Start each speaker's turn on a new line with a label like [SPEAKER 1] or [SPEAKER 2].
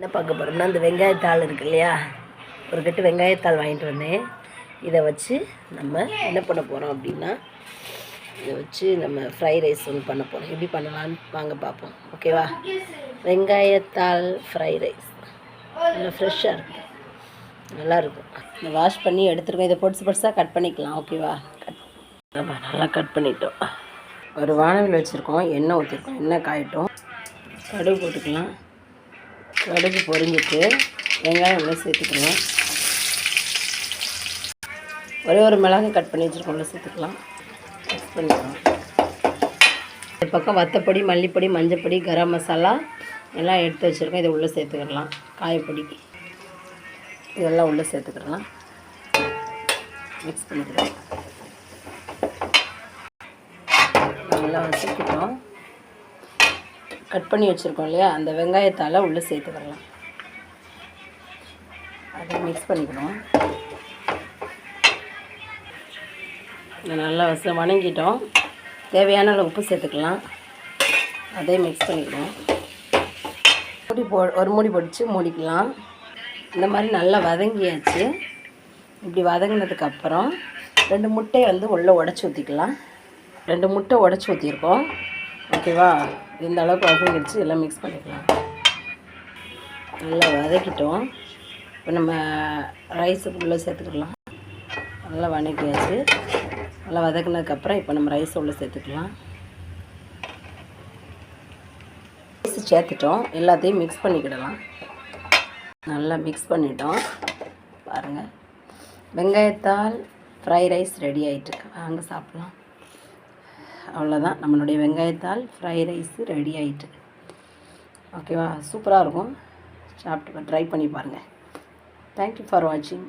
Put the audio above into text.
[SPEAKER 1] என்ன பார்க்க போகிறோம்னா இந்த வெங்காயத்தாள் இருக்கு இல்லையா? ஒரு கட்டு வெங்காயத்தாள் வாங்கிட்டு வந்தேன். இதை வச்சு நம்ம என்ன பண்ண போகிறோம் அப்படின்னா இதை வச்சு நம்ம ஃப்ரை ரைஸ் ஒன்று பண்ண போகிறோம் எப்படி பண்ணலான்னு வாங்க பார்ப்போம். ஓகேவா வெங்காயத்தாள் ஃப்ரை ரைஸ் நல்லா ஃப்ரெஷ்ஷாக இருக்கும். நல்லாயிருக்கும் இந்த வாஷ் பண்ணி எடுத்துருக்கோம். இதை பொடிசு பொடிசாக கட் பண்ணிக்கலாம். ஓகேவா கட் நம்ம நல்லா கட் பண்ணிட்டோம். ஒரு வானவில் வச்சுருக்கோம். எண்ணெய் ஊற்றிருக்கோம் எண்ணெய் காயிட்டோம். கடுகு போட்டுக்கலாம். கடுகு பொரிஞ்சிட்டு வெங்காயம் உள்ள சேர்த்துக்கலாம். ஒரே ஒரு மிளகு கட் பண்ணி வச்சுருக்கோம் உள்ள சேர்த்துக்கலாம். மிக்ஸ் பண்ணிக்கலாம். இந்த பக்கம் வத்தப்பொடி மல்லிப்பொடி மஞ்சப்பொடி கரம் மசாலா எல்லாம் எடுத்து வச்சுருக்கோம். இதை உள்ளே சேர்த்துக்கிடலாம் காயப்பொடி. இதெல்லாம் உள்ளே சேர்த்துக்கிடலாம் மிக்ஸ் பண்ணிக்கலாம். நல்லா வச்சுக்கிட்டோம் கட் பண்ணி வச்சுருக்கோம் இல்லையா? அந்த வெங்காயத்தால் உள்ளே சேர்த்துக்கலாம் அதை மிக்ஸ் பண்ணிக்கணும். நல்லா வச வணங்கிட்டோம். தேவையான அளவு உப்பு சேர்த்துக்கலாம். அதையும் மிக்ஸ் பண்ணிக்கணும். மூடி போ ஒரு மூடி பொடிச்சு மூடிக்கலாம். இந்த மாதிரி நல்லா வதங்கியாச்சு. இப்படி வதங்கினதுக்கப்புறம் ரெண்டு முட்டையை வந்து உள்ளே உடச்சி ஊற்றிக்கலாம் ரெண்டு முட்டை உடச்சி ஊற்றிருக்கோம் ஓகேவா? இந்த அளவுக்கு வதங்கிடுச்சு எல்லாம் மிக்ஸ் பண்ணிக்கலாம். நல்லா வதக்கிட்டோம். இப்போ நம்ம ரைஸுக்கு உள்ளே சேர்த்துக்கலாம். நல்லா வதக்கியாச்சு. நல்லா வதக்குனதுக்கப்புறம் இப்போ நம்ம ரைஸ் உள்ளே சேர்த்துக்கலாம். ரைஸ் சேர்த்துட்டோம். எல்லாத்தையும் மிக்ஸ் பண்ணிக்கிடலாம். நல்லா மிக்ஸ் பண்ணிட்டோம். பாருங்கள் வெங்காயத்தால் ஃப்ரை ரைஸ் ரெடி ஆகிட்டுருக்கு வாங்க சாப்பிட்லாம். அவ்வளோதான் நம்மளுடைய வெங்காயத்தால் ஃப்ரை ரைஸ் ரெடி ஆகிட்டு ஓகேவா சூப்பராக இருக்கும். சாப்பிட்டு ட்ரை பண்ணி பாருங்கள் தேங்க்யூ ஃபார் வாட்சிங்